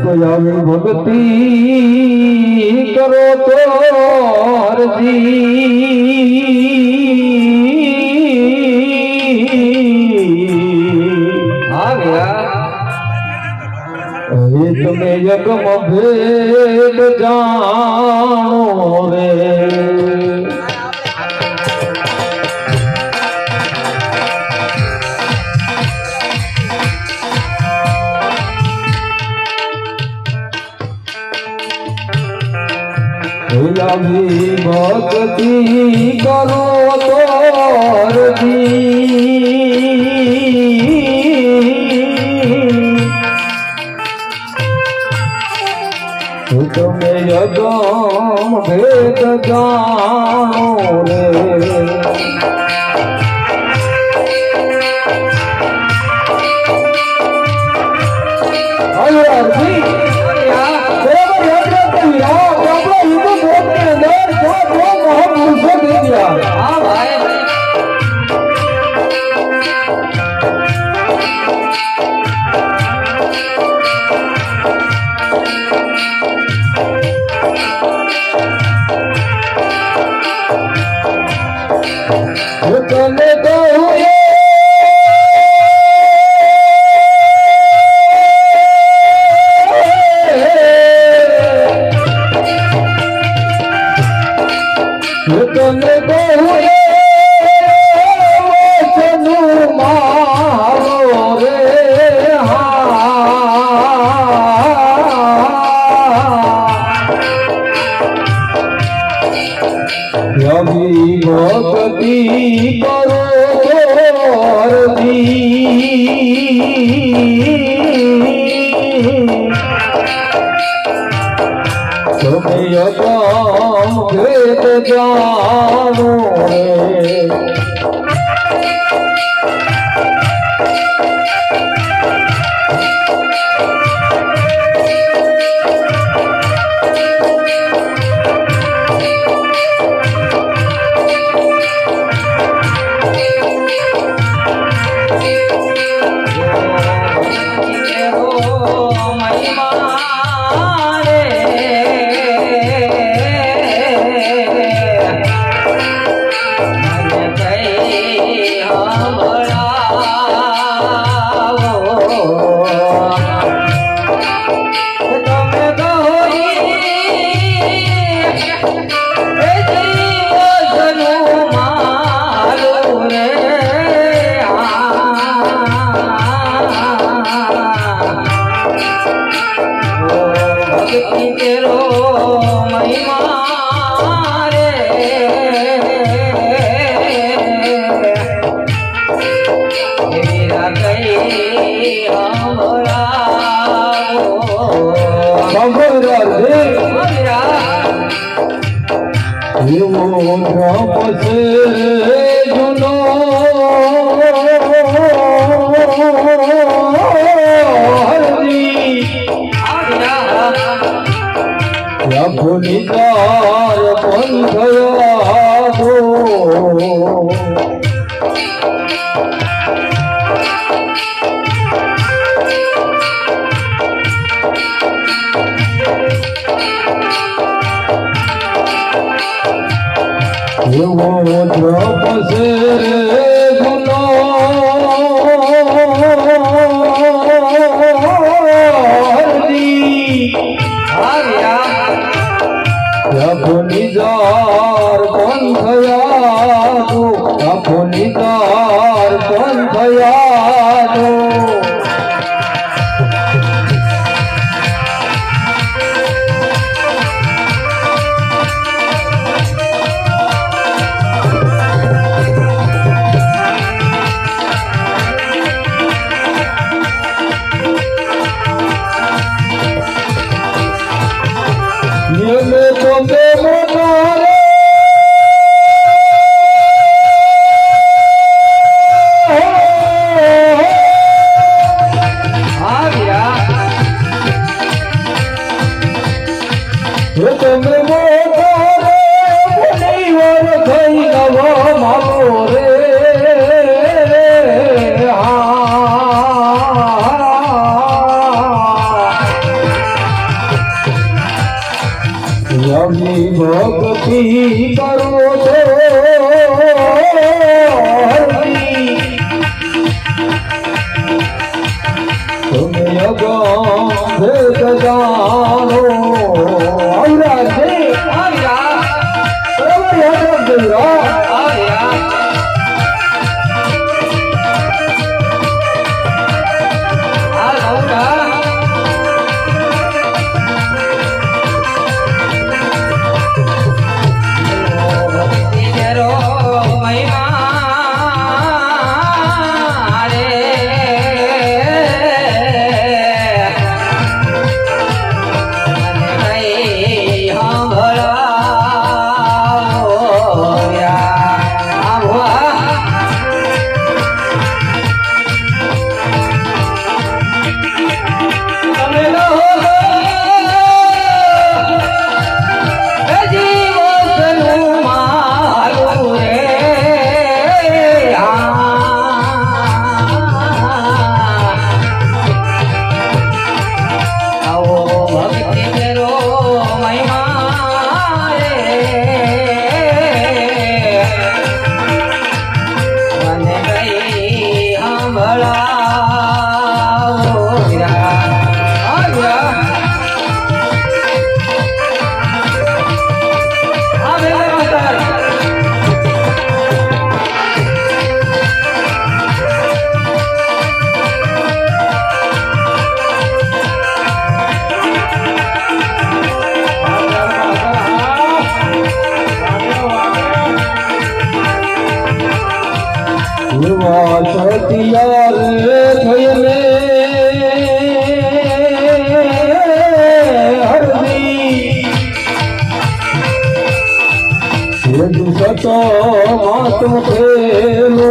તો આવી ભક્તિ કરો તો તમે એક મભેદ જાણો રે. મારી ભક્તિ કરો તોરથી તમે જગમ ભેદ જાણો રે. Música মনে Oh. ભૂલી જાય પણ થયો Yeah, what's up, what's up? એવા સતિયા રે થઈને હરદી સતો માતમ ખેલો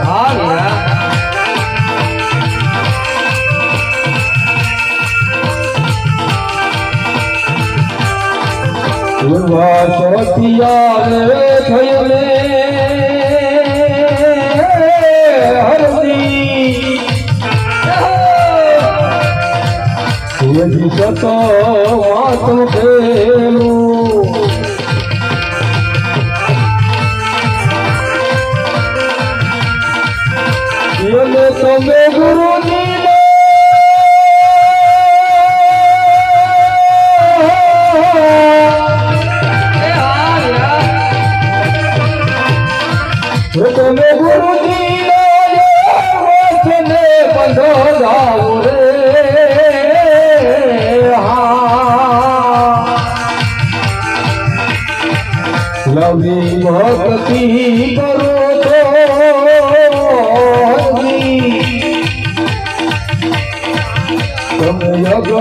હા સતિયા યદુ સતો માતમ લવી ભક્તિ કરો તો તમે યજ્ઞ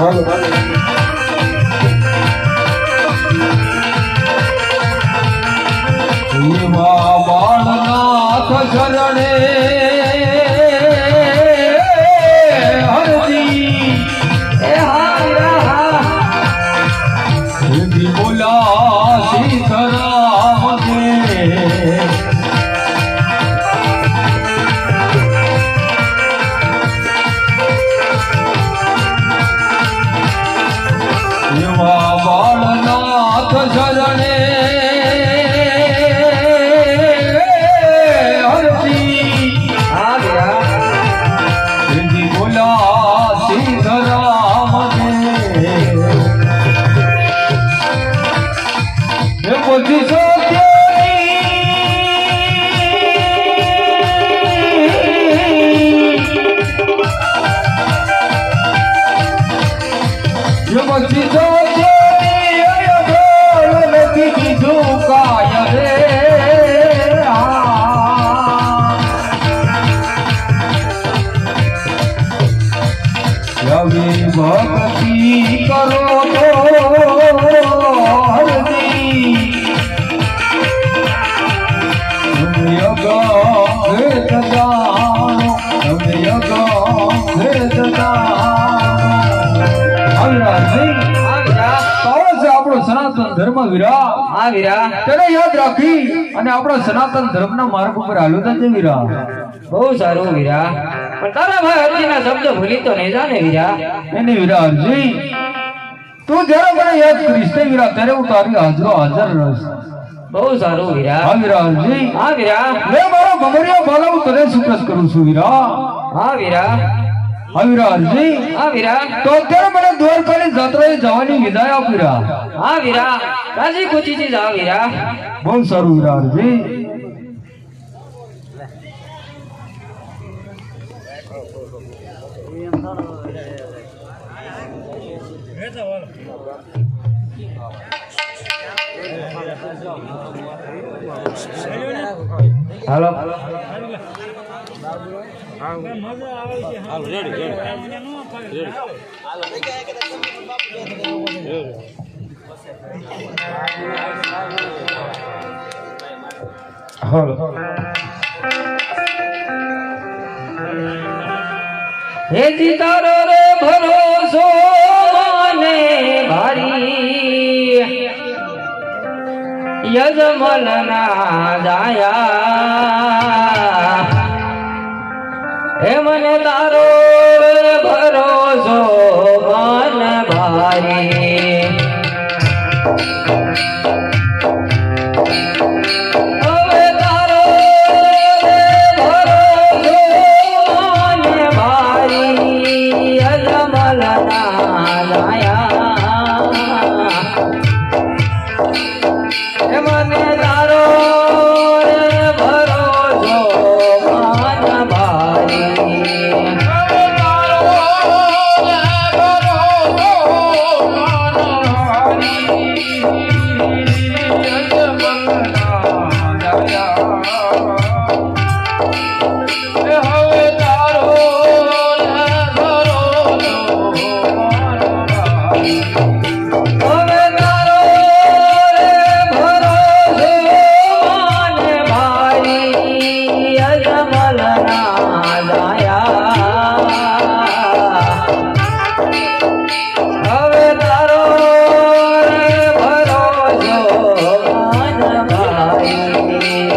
હાલો હાલો એવા અને આપણા સનાતન ધર્મના માર્ગ ઉપર તા તે વિરા બહુ સારું વીરા પણ તારા ભાઈ શબ્દ ભૂલી તો નહીં જાને વીરા એને વિરા તું જ્યારે મને યાદ કરીશ તે ત્યારે હું તારી હાજરો હાજર રહીશ. બહુ સારું વીરા. હા વિરાજી હા વીરા. મેં મારો ભમરિયો બાલા હું તને સુપ્રસ કરું છું વિરા. હા વીરા. હા વિરા હા વીરા. તો અત્યારે મને દ્વારકાની જાત્રાએ જવાની વિદાય આપ વિરા. હા વીરા. રાજી ખુશીથી જાઓ વીરા. બહુ સારું વિરા અરજી હાલો. હે જી તારો રે ભરોસો મને ભારી યજમલના જાયા. હે મને તારો ભરોસો મન ભારી. Oh, my God.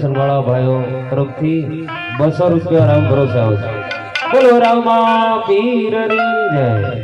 દર્શનવાળા ભાઈઓ તરફથી બસો રૂપિયા રામ ભરોસે આવશે. બોલો રામા પીરની જય